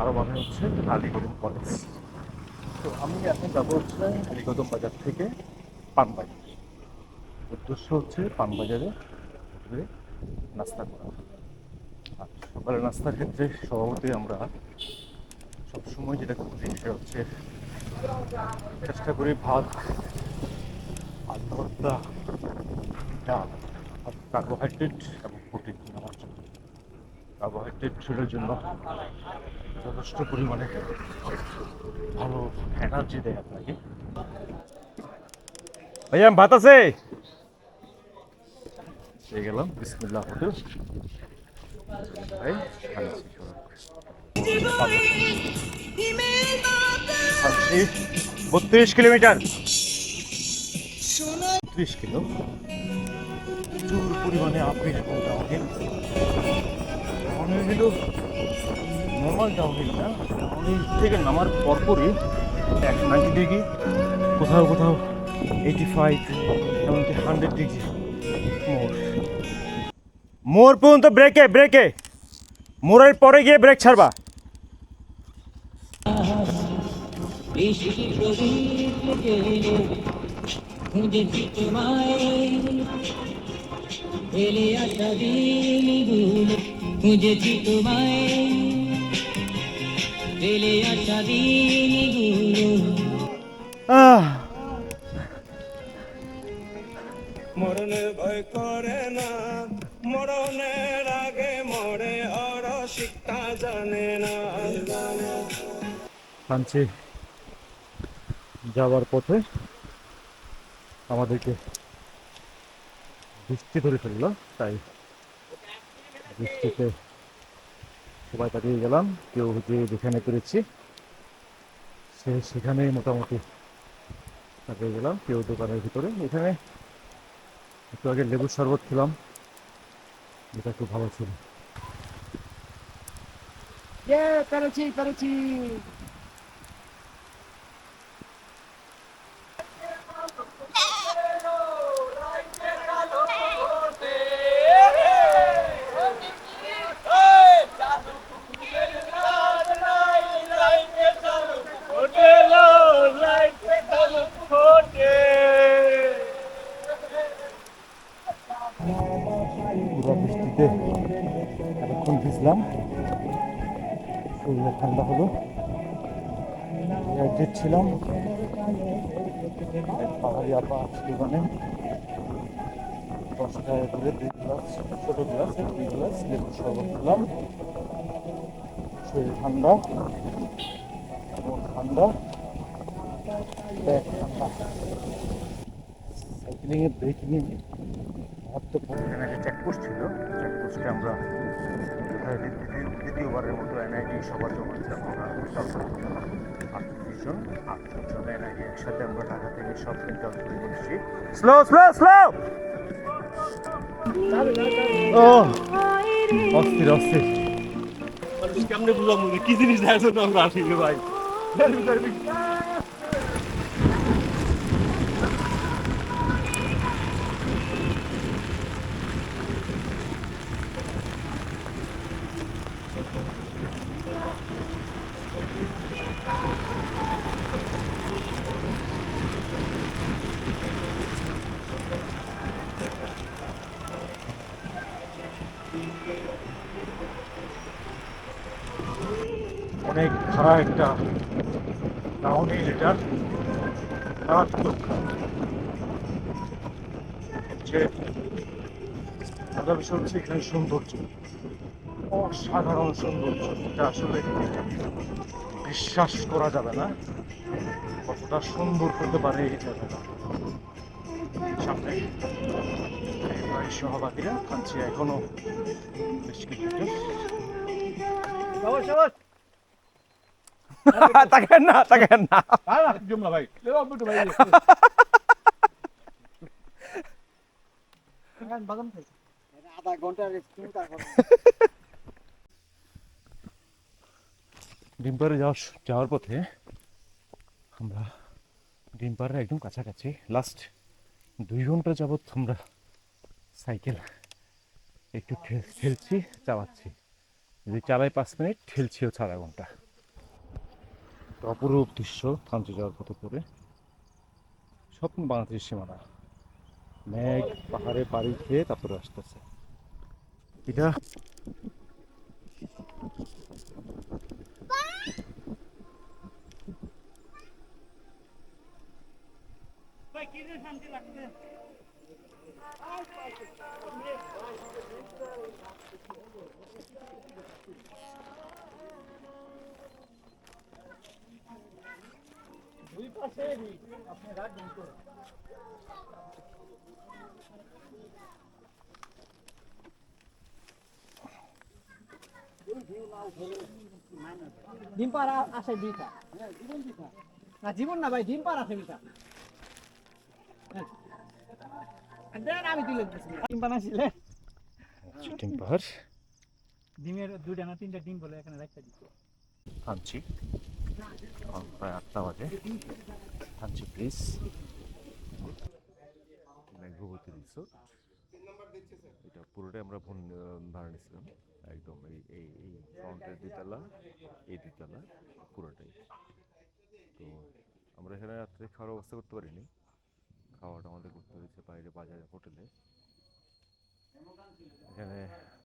আরও মানে হচ্ছে আলিগড় কলেজ তো আমি এখন যাব হচ্ছে আলিগদম বাজার থেকে পানবাজার। উদ্দেশ্য হচ্ছে পানবাজারে নাস্তা করা। আর সকালের নাস্তার ক্ষেত্রে স্বভাবতই আমরা সবসময় যেটা করি সেটা হচ্ছে চেষ্টা করি ভাত ভর্তা, ডাল আর কার্বোহাইড্রেট এবং প্রোটিন কার্বোহাইড্রেট জন্য যথেষ্ট পরিমাণে ভালো এনার্জি দেয় আপনাকে। ভাইয়া, ভাত আছে? গেলাম হোটেল। বত্রিশ কিলোমিটার। ত্রিশ কিলো। প্রচুর পরিমাণে ডাউনহিল ডাউনহিল হলো নর্মাল ডাউনহিল না ডাউনহিল থেকে নামার পরপরই একশো নাইনটি ডিগ্রি কোথাও কোথাও এইটি ফাইভ এমনকি হান্ড্রেড ডিগ্রি মোর মোর পর্যন্ত ব্রেকে ব্রেকে মোড়ের পরে গিয়ে ব্রেক ছাড়বা। খুঁজেছি তোমায় মরণের ভয় করে না মরণের আগে মরে আর শিক্ষা জানে না। যাওয়ার পথে আমাদেরকে বৃষ্টি ধরে ফেলল, তাই বৃষ্টিতে সবাই তাড়িয়ে গেলাম। কেউ যে যেখানে পেরেছি, সে সেখানেই মোটামুটি তাকিয়ে গেলাম, কেউ দোকানের ভিতরে। এখানে একটু আগে লেবুর শরবত খেলাম, যেটা খুব ভালো ছিল। পেরেছি পেরেছি। বৃষ্টিতে এতক্ষণ ভিজলাম। শরীরে ঠান্ডা হলো। ডিহাইড্রেট ছিলাম। পাহাড়ি আপা আছে দোকানে। দশ টাকা করে দুই গ্লাস, ছোটো গ্লাস দুই গ্লাস, লেবু শরবত খেলাম শরীর ঠান্ডা, মন ঠান্ডা ঠান্ডা। ব্রেক নিয়ে এখানে যে চেকপোস্ট ছিল চেকপোস্টে আমরা দ্বিতীয়বারের মতো এনআইডি সবার জমা দিলাম আমরা আটত্রিশ জন আটত্রিশ জন একসাথে আমরা ঢাকা থেকে সব প্রিন্ট আউট করে নিয়ে এসেছি স্লো স্লো স্লো ও অস্থির অস্থির। কেমনে বুঝলাম কি জিনিস দেখার জন্য আমরা আসি ভাই? অনেক খারাপ একটা ডাউনহিল এটা মারাত্মক। যে মজার বিষয় হচ্ছে এখানে সৌন্দর্য। অসাধারণ সৌন্দর্য। এটা আসলে বিশ্বাস করা যাবে না। কতটা সুন্দর হতে পারে এই জায়গাটা। সামনে এই সহপাঠীরা কাঁদছে এখনও বেশ কিছু। তাকেন না ডিমপারে যাওয়ার যাওয়ার পথে আমরা ডিমপাড়ের একদম কাছাকাছি লাস্ট দুই ঘণ্টা যাবৎ আমরা সাইকেল একটু ঠেল- ঠেলছি, চালাচ্ছি। যদি চালাই পাঁচ মিনিট, ঠেলছি হচ্ছে আধা ঘণ্টা। অপরূপ দৃশ্য থানচি যাওয়ার পথে পড়ে স্বপ্ন বাংলাদেশের সীমানা। মেঘ, পাহাড়ে বাড়ি খেয়ে তারপরে আসতেছে। এটা ডিম পাড়া আসে দুইটা। না জীবন না ভাই ডিম পাড়া আসে দুইটা দেন আমি তুলে দিচ্ছি। ডিম পাহাড় ডিমের দুইটা না তিনটা ডিম বলে এখানে রাখতে দিচ্ছি। এখন প্রায় আটটা বাজে। থানচি প্লিজ মেঘভূতি রিসোর্ট এটা পুরোটাই আমরা ভন ভাড়া নিয়েছিলাম। একদম এই এই ফ্রন্টের দুতলা এই দুতলা পুরোটাই। তো আমরা এখানে রাত্রে খাওয়ার ব্যবস্থা করতে পারিনি। খাওয়াটা আমাদের করতে হয়েছে বাইরে বাজারে হোটেলে। এখানে